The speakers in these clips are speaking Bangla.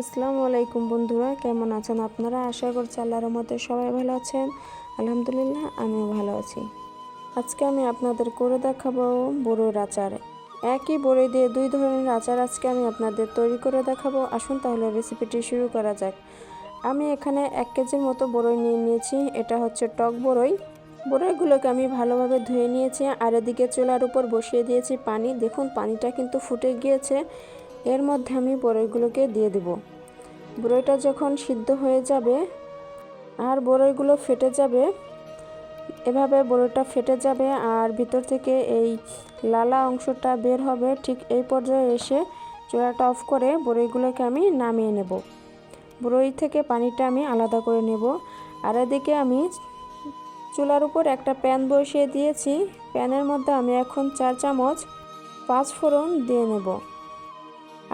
আসসালামু আলাইকুম বন্ধুরা, কেমন আছেন আপনারা? আশা করছি আল্লাহর মতে সবাই ভালো আছেন। আলহামদুলিল্লাহ, আমিও ভালো আছি। আজকে আমি আপনাদের করে দেখাবো বড়ইর আচার। একই বড়ই দিয়ে দুই ধরনের আচার আজকে আমি আপনাদের তৈরি করে দেখাবো। আসুন তাহলে রেসিপিটি শুরু করা যাক। আমি এখানে এক কেজির মতো বড়ই নিয়ে নিয়েছি। এটা হচ্ছে টক বড়ই। বড়ইগুলোকে আমি ভালোভাবে ধুয়ে নিয়েছি। আর এদিকে চুলার উপর বসিয়ে দিয়েছি পানি। দেখুন, পানিটা কিন্তু ফুটে গিয়েছে। এর মধ্যে আমি বড়ইগুলোকে দিয়ে দেব। বড়ইটা যখন সিদ্ধ হয়ে যাবে আর বড়ইগুলো ফেটে যাবে, এভাবে বড়ইটা ফেটে যাবে আর ভিতর থেকে এই লালা অংশটা বের হবে, ঠিক এই পর্যায়ে এসে চুলাটা অফ করে বড়ইগুলোকে আমি নামিয়ে নেব। বড়ই থেকে পানিটা আমি আলাদা করে নেব। আর এদিকে আমি চুলার উপর একটা প্যান বসিয়ে দিয়েছি। প্যানের মধ্যে আমি এখন চার চামচ পাঁচ ফোড়ন দিয়ে নেব।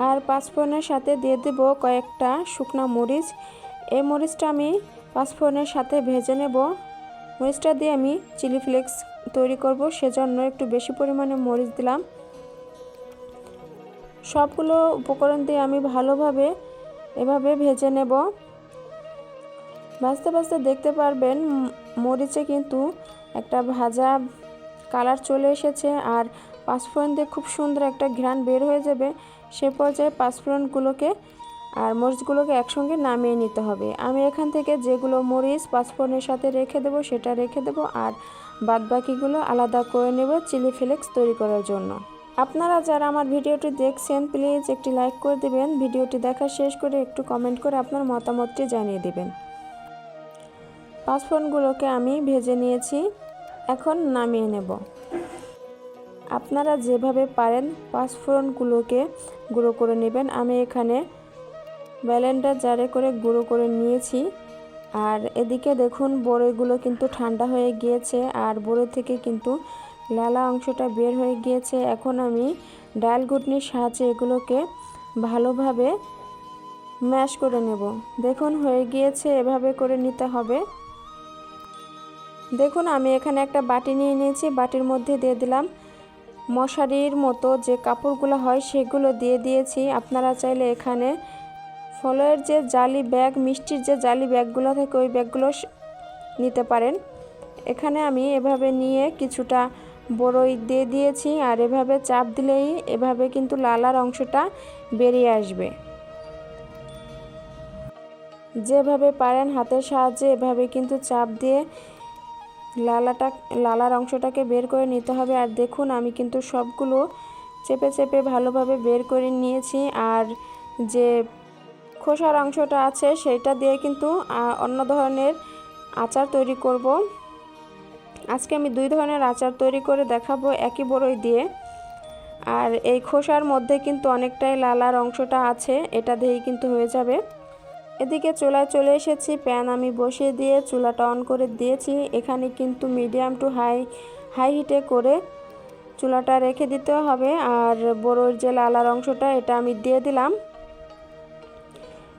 আর পাঁচফোড়নের সাথে দিয়ে দেব কয়েকটা শুকনো মরিচ। এই মরিচটা আমি পাঁচফোড়নের সাথে ভেজে নেব। মরিচটা দিয়ে আমি চিলি ফ্লেক্স তৈরি করব, সেজন্য একটু বেশি পরিমাণে মরিচ দিলাম। সবগুলো উপকরণ দিয়ে আমি ভালোভাবে এভাবে ভেজে নেব। ভাজতে ভাজতে দেখতে পারবেন, মরিচে কিন্তু একটা ভাজা কালার চলে এসেছে আর পাঁচফোড়ন দিয়ে খুব সুন্দর একটা ঘ্রাণ বের হয়ে যাবে। সে পর্যায়ে পাঁচফোড়নগুলোকে আর মরিচগুলোকে একসঙ্গে নামিয়ে নিতে হবে। আমি এখান থেকে যেগুলো মরিচ পাঁচফোড়নের সাথে রেখে দেবো সেটা রেখে দেবো আর বাদবাকিগুলো আলাদা করে নেব চিলি ফ্লেক্স তৈরি করার জন্য। আপনারা যারা আমার ভিডিওটি দেখছেন, প্লিজ একটি লাইক করে দেবেন। ভিডিওটি দেখা শেষ করে একটু কমেন্ট করে আপনার মতামতটি জানিয়ে দেবেন। পাঁচফোড়নগুলোকে আমি ভেজে নিয়েছি। এখন নামিয়ে নেব। আপনারা যেভাবে পারেন পাঁচফোড়নগুলোকে গুঁড়ো করে নেবেন। আমি এখানে ব্যালেন্ডার জারে করে গুঁড়ো করে নিয়েছি। আর এদিকে দেখুন, বড়ইগুলো কিন্তু ঠান্ডা হয়ে গিয়েছে আর বড়ই থেকে কিন্তু লালা অংশটা বের হয়ে গিয়েছে। এখন আমি ডাল ঘুটনির সাহায্যে এগুলোকে ভালোভাবে ম্যাশ করে নেব। দেখুন, হয়ে গিয়েছে, এভাবে করে নিতে হবে। দেখুন, আমি এখানে একটা বাটি নিয়ে নিয়েছি। বাটির মধ্যে দিয়ে দিলাম মশারির মতো যে কাপড়গুলো হয় সেগুলো দিয়ে দিয়েছি। আপনারা চাইলে এখানে ফলের যে জালি ব্যাগ, মিষ্টির যে জালি ব্যাগগুলো থাকে, ওই ব্যাগগুলো নিতে পারেন। এখানে আমি এভাবে নিয়ে কিছুটা বড়ই দিয়ে দিয়েছি আর এভাবে চাপ দিলেই এভাবে কিন্তু লালার অংশটা বেরিয়ে আসবে। যেভাবে পারেন হাতের সাহায্যে এভাবে কিন্তু চাপ দিয়ে লালাটা, লালার অংশটাকে বের করে নিতে হবে। আর দেখুন, আমি কিন্তু সবগুলো চেপে চেপে ভালোভাবে বের করে নিয়েছি। আর যে খোসার অংশটা আছে, সেটা দিয়ে কিন্তু অন্য ধরনের আচার তৈরি করব। আজকে আমি দুই ধরনের আচার তৈরি করে দেখাবো, একই বড়ই দিয়ে। আর এই খোসার মধ্যে কিন্তু অনেকটাই লালার অংশটা আছে, এটা দিয়েই কিন্তু হয়ে যাবে। এদিকে চুলায় চলে এসেছি, প্যান আমি বসিয়ে দিয়ে চুলাটা অন করে দিয়েছি। এখানে কিন্তু মিডিয়াম টু হাই হাই হিটে করে চুলাটা রেখে দিতে হবে। আর বড়োর যে লালার অংশটা, এটা আমি দিয়ে দিলাম।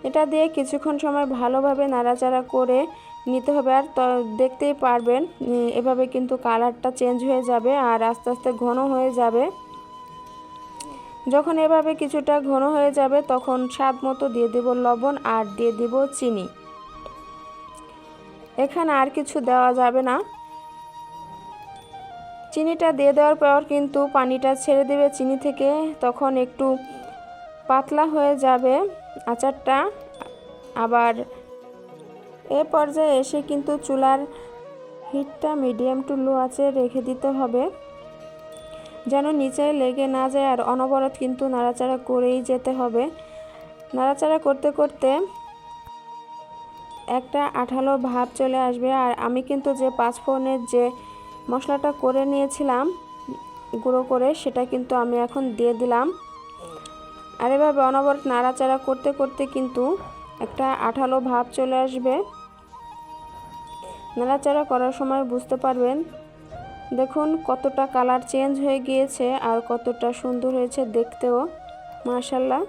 এটা দিয়ে কিছুক্ষণ সময় ভালোভাবে নাড়াচাড়া করে নিতে হবে। আর দেখতেই পারবেন, এভাবে কিন্তু কালারটা চেঞ্জ হয়ে যাবে আর আস্তে আস্তে ঘন হয়ে যাবে। যখন এভাবে কিছুটা ঘন হয়ে যাবে, তখন স্বাদ মতো দিয়ে দেব লবণ আর দিয়ে দেব চিনি। এখানে আর কিছু দেওয়া যাবে না। চিনিটা দিয়ে দেওয়ার পর কিন্তু পানিটা ছেড়ে দেবে চিনি থেকে। তখন একটু পাতলা হয়ে যাবে আচারটা। আবার এ পর্যায়ে এসে কিন্তু চুলার হিটটা মিডিয়াম টু লো আছে রেখে দিতে হবে। যেন নিচে লেগে না যায় আর অনবরত কিন্তু নাড়াচাড়া করেই যেতে হবে। নাড়াচাড়া করতে করতে একটা আঠালো ভাব চলে আসবে আর আমি কিন্তু যে পাঁচফোড়নের যে মশলাটা করে নিয়েছিলাম গুঁড়ো করে, সেটা কিন্তু আমি এখন দিয়ে দিলাম। আর এভাবে অনবরত নাড়াচাড়া করতে করতে কিন্তু একটা আঠালো ভাব চলে আসবে। নাড়াচাড়া করার সময় বুঝতে পারবেন দেখুন, কতটা কালার চেঞ্জ হয়ে গিয়েছে আর কতটা সুন্দর হয়েছে দেখতেও মার্শাল্লাহ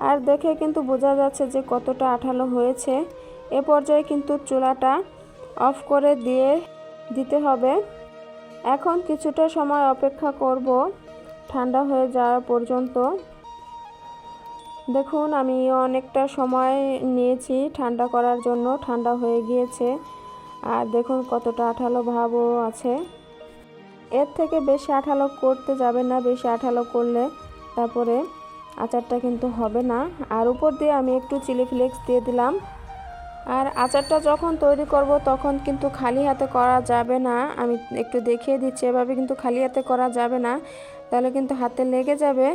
আর দেখে কিন্তু বোঝা যাচ্ছে যে কতটা আঠালো হয়েছে। এ পর্যায়ে কিন্তু চুলাটা অফ করে দিয়ে দিতে হবে। এখন কিছুটা সময় অপেক্ষা করব, ঠান্ডা হয়ে যাওয়া পর্যন্ত। দেখুন আমি অনেকটা সময় নিয়েছি ঠান্ডা করার জন্য, ঠান্ডা হয়ে গিয়েছে। আর দেখুন কতটা আঠালো ভাবও আছে। এর থেকে বেশি আঠালো করতে যাবে না, বেশি আঠালো করলে তারপরে আচারটা কিন্তু হবে না। আর উপর দিয়ে আমি একটু চিলি ফ্লেক্স দিয়ে দিলাম। আর আচারটা যখন তৈরি করব তখন কিন্তু খালি হাতে করা যাবে না। আমি একটু দেখিয়ে দিচ্ছি, এভাবে কিন্তু খালি হাতে করা যাবে না। তাহলে কিন্তু হাতে লেগে যাবে।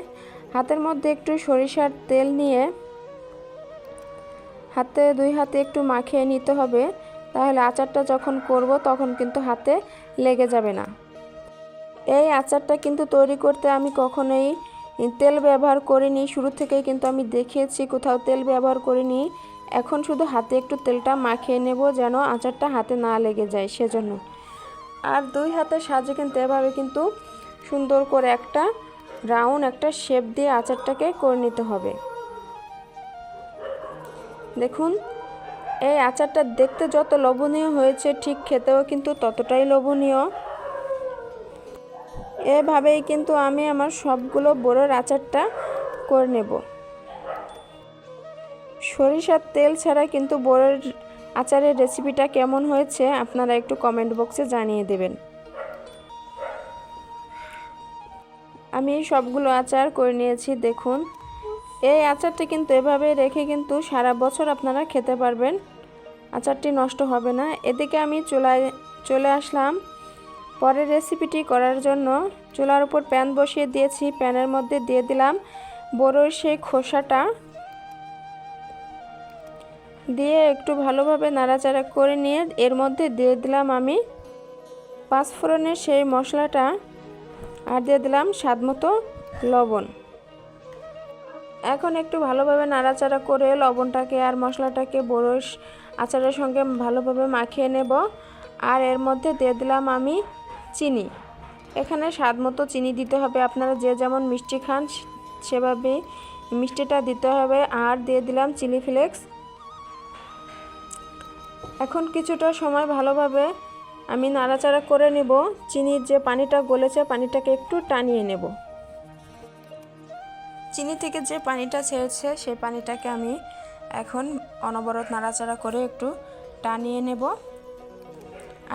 হাতের মধ্যে একটু সরিষার তেল নিয়ে হাতে দুই হাতে একটু মাখিয়ে নিতে হবে। তাহলে আচারটা যখন করব তখন কিন্তু হাতে লেগে যাবে না। এই আচারটা কিন্তু তৈরি করতে আমি কখনোই তেল ব্যবহার করিনি, শুরু থেকেই কিন্তু আমি দেখিয়েছি কোথাও তেল ব্যবহার করিনি। এখন শুধু হাতে একটু তেলটা মাখিয়ে নেব যেন আচারটা হাতে না লেগে যায় সেজন্য। আর দুই হাতের সাহায্যে কিন্তু এভাবে কিন্তু সুন্দর করে একটা রাউন্ড, একটা শেপ দিয়ে আচারটাকে করে নিতে হবে। দেখুন এই আচারটা দেখতে যত লোভনীয় হয়েছে, ঠিক খেতেও কিন্তু ততটাই লোভনীয়। এভাবেই কিন্তু আমি আমার সবগুলো বড়োর আচারটা করে নেব। সরিষার তেল ছাড়া কিন্তু বড়ের আচারের রেসিপিটা কেমন হয়েছে, আপনারা একটু কমেন্ট বক্সে জানিয়ে দেবেন। আমি সবগুলো আচার করে নিয়েছি, দেখুন। এই আচারটি কিন্তু এভাবে রেখে কিন্তু সারা বছর আপনারা খেতে পারবেন। আচারটি নষ্ট হবে না। এদিকে আমি চুলায়, চলে আসলাম। পরের রেসিপিটি করার জন্য চুলার উপর প্যান বসিয়ে দিয়েছি। প্যানের মধ্যে দিয়ে দিলাম বড়োর সেই খোসাটা। দিয়ে একটু ভালোভাবে নাড়াচাড়া করে নিয়ে এর মধ্যে দিয়ে দিলাম আমি পাঁচফোড়নের সেই মশলাটা আর দিয়ে দিলাম স্বাদমতো লবণ। এখন একটু ভালোভাবে নাড়াচাড়া করে লবণটাকে আর মশলাটাকে বরস আচারের সঙ্গে ভালোভাবে মাখিয়ে নেব। আর এর মধ্যে দিয়ে দিলাম আমি চিনি। এখানে স্বাদ মতো চিনি দিতে হবে। আপনারা যে যেমন মিষ্টি খান সেভাবে মিষ্টিটা দিতে হবে। আর দিয়ে দিলাম চিলি ফ্লেক্স। এখন কিছুটা সময় ভালোভাবে আমি নাড়াচাড়া করে নেব। চিনির যে পানিটা গলেছে, পানিটাকে একটু টানিয়ে নেব। চিনি থেকে যে পানিটা ছেড়েছে সেই পানিটাকে আমি এখন অনবরত নাড়াচাড়া করে একটু টানিয়ে নেব।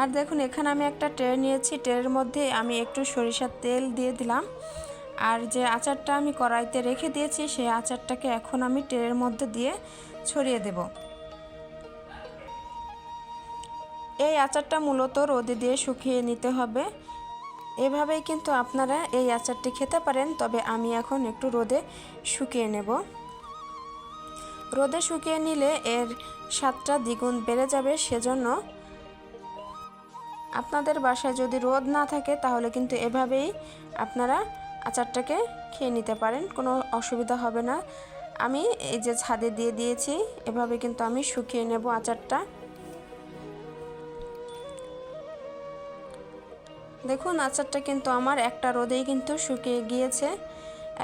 আর দেখুন, এখানে আমি একটা ট্রে নিয়েছি। ট্রের মধ্যে আমি একটু সরিষার তেল দিয়ে দিলাম। আর যে আচারটা আমি কড়াইতে রেখে দিয়েছি, সেই আচারটাকে এখন আমি ট্রের মধ্যে দিয়ে ছড়িয়ে দেব। এই আচারটা মূলত রোদে দিয়ে শুকিয়ে নিতে হবে। এভাবেই কিন্তু আপনারা এই আচারটি খেতে পারেন, তবে আমি এখন একটু রোদে শুকিয়ে নেব। রোদে শুকিয়ে নিলে এর স্বাদটা দ্বিগুণ বেড়ে যাবে, সেজন্য আপনাদের বাসায় যদি রোদ না থাকে, তাহলে কিন্তু এভাবেই আপনারা আচারটাকে খেয়ে নিতে পারেন, কোনো অসুবিধা হবে না। আমি এই যে ছাদে দিয়ে দিয়েছি, এভাবে কিন্তু আমি শুকিয়ে নেব আচারটা। দেখুন, আচারটা কিন্তু আমার একটা রোদেই কিন্তু শুকিয়ে গিয়েছে।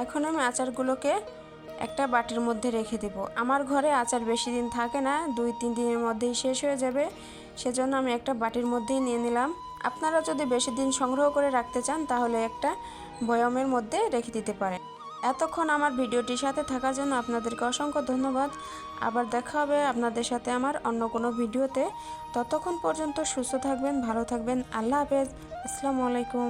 এখন আমি আচারগুলোকে একটা বাটির মধ্যে রেখে দেব। আমার ঘরে আচার বেশি দিন থাকে না, দুই, তিন দিনের মধ্যেই শেষ হয়ে যাবে। সেজন্য আমি একটা বাটির মধ্যেই নিয়ে নিলাম। আপনারা যদি বেশি দিন সংগ্রহ করে রাখতে চান, তাহলে একটা বয়মের মধ্যে রেখে দিতে পারেন। এতক্ষণ আমার ভিডিওটির সাথে থাকার জন্য আপনাদেরকে অসংখ্য ধন্যবাদ। আবার দেখা হবে আপনাদের সাথে আমার অন্য কোনো ভিডিওতে। ততক্ষণ পর্যন্ত সুস্থ থাকবেন, ভালো থাকবেন। আল্লাহ হাফেজ। আসসালামু আলাইকুম।